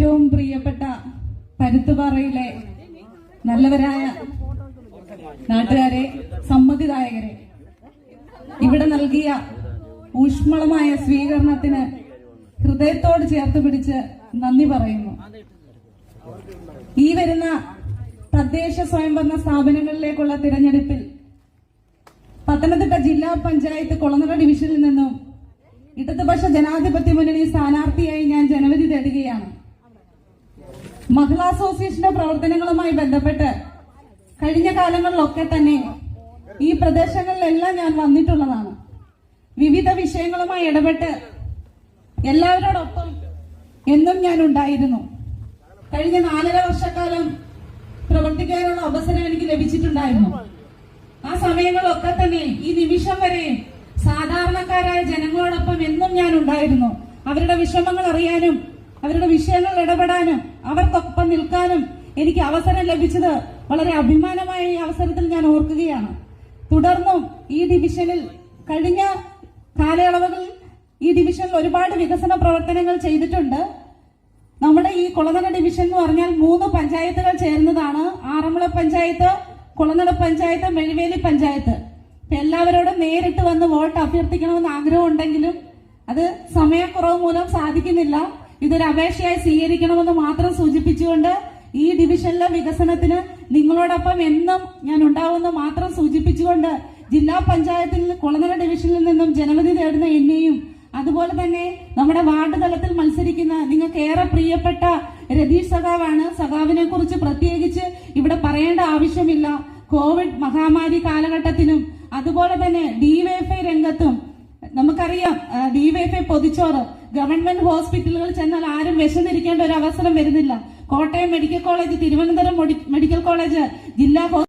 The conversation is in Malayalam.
ഏറ്റവും പ്രിയപ്പെട്ട പരുത്തുപാറയിലെ നല്ലവരായ നാട്ടുകാരെ സമ്മതിദായകരെ ഇവിടെ നൽകിയ ഊഷ്മളമായ സ്വീകരണത്തിന് ഹൃദയത്തോട് ചേർത്ത് പിടിച്ച് നന്ദി പറയുന്നു. ഈ വരുന്ന തദ്ദേശ സ്വയംഭരണ സ്ഥാപനങ്ങളിലേക്കുള്ള തിരഞ്ഞെടുപ്പിൽ പത്തനംതിട്ട ജില്ലാ പഞ്ചായത്ത് കൊളനട ഡിവിഷനിൽ നിന്നും ഇടതുപക്ഷ ജനാധിപത്യ മുന്നണി സ്ഥാനാർത്ഥിയായി ഞാൻ ജനവിധി തേടുകയാണ് മഹിളാ അസോസിയേഷന്റെ പ്രവർത്തനങ്ങളുമായി ബന്ധപ്പെട്ട് കഴിഞ്ഞ കാലങ്ങളിലൊക്കെ തന്നെ ഈ പ്രദേശങ്ങളിലെല്ലാം ഞാൻ വന്നിട്ടുള്ളതാണ്. വിവിധ വിഷയങ്ങളുമായി ഇടപെട്ട് എല്ലാവരോടൊപ്പം എന്നും ഞാൻ ഉണ്ടായിരുന്നു. കഴിഞ്ഞ നാലര വർഷക്കാലം പ്രവർത്തിക്കാനുള്ള അവസരം എനിക്ക് ലഭിച്ചിട്ടുണ്ടായിരുന്നു. ആ സമയങ്ങളിലൊക്കെ തന്നെ ഈ നിമിഷം വരെ സാധാരണക്കാരായ ജനങ്ങളോടൊപ്പം എന്നും ഞാൻ ഉണ്ടായിരുന്നു. അവരുടെ വിഷമങ്ങൾ അറിയാനും അവരുടെ വിഷയങ്ങൾ ഇടപെടാനും അവർക്കൊപ്പം നിൽക്കാനും എനിക്ക് അവസരം ലഭിച്ചത് വളരെ അഭിമാനമായ ഈ അവസരത്തിൽ ഞാൻ ഓർക്കുകയാണ്. തുടർന്നും ഈ ഡിവിഷനിൽ കഴിഞ്ഞ കാലയളവുകളിൽ ഈ ഡിവിഷനിൽ ഒരുപാട് വികസന പ്രവർത്തനങ്ങൾ ചെയ്തിട്ടുണ്ട്. നമ്മുടെ ഈ കുളനട ഡിവിഷൻ എന്ന് പറഞ്ഞാൽ മൂന്ന് പഞ്ചായത്തുകൾ ചേർന്നതാണ്. ആറന്മുള പഞ്ചായത്ത് കുളനട പഞ്ചായത്ത് മെഴുവേലി പഞ്ചായത്ത്. എല്ലാവരോടും നേരിട്ട് വന്ന് വോട്ട് അഭ്യർത്ഥിക്കണമെന്ന് ആഗ്രഹം ഉണ്ടെങ്കിലും അത് സമയക്കുറവ് മൂലം സാധിക്കുന്നില്ല. ഇതൊരു അപേക്ഷയായി സ്വീകരിക്കണമെന്ന് മാത്രം സൂചിപ്പിച്ചുകൊണ്ട് ഈ ഡിവിഷനിലെ വികസനത്തിന് നിങ്ങളോടൊപ്പം എന്നും ഞാൻ ഉണ്ടാവുമെന്ന് മാത്രം സൂചിപ്പിച്ചുകൊണ്ട് ജില്ലാ പഞ്ചായത്തിൽ കുളനര ഡിവിഷനിൽ നിന്നും ജനവിധി തേടുന്ന എന്നെയും അതുപോലെ തന്നെ നമ്മുടെ വാർഡ് തലത്തിൽ മത്സരിക്കുന്ന നിങ്ങൾക്ക് ഏറെ പ്രിയപ്പെട്ട രതീഷ് സഖാവാണ്. സഖാവിനെ കുറിച്ച് പ്രത്യേകിച്ച് ഇവിടെ പറയേണ്ട ആവശ്യമില്ല. കോവിഡ് മഹാമാരി കാലഘട്ടത്തിലും അതുപോലെ തന്നെ ഡിവൈഫൈ രംഗത്തും നമുക്കറിയാം ഡിവൈഫൈ പൊതിച്ചോറ്. ഗവൺമെന്റ് ഹോസ്പിറ്റലുകളിൽ ചെന്നാൽ ആരും വിശന്നിരിക്കേണ്ട ഒരു അവസരം വരുന്നില്ല. Kottayam medical college Thiruvananthapuram medical college ജില്ലാ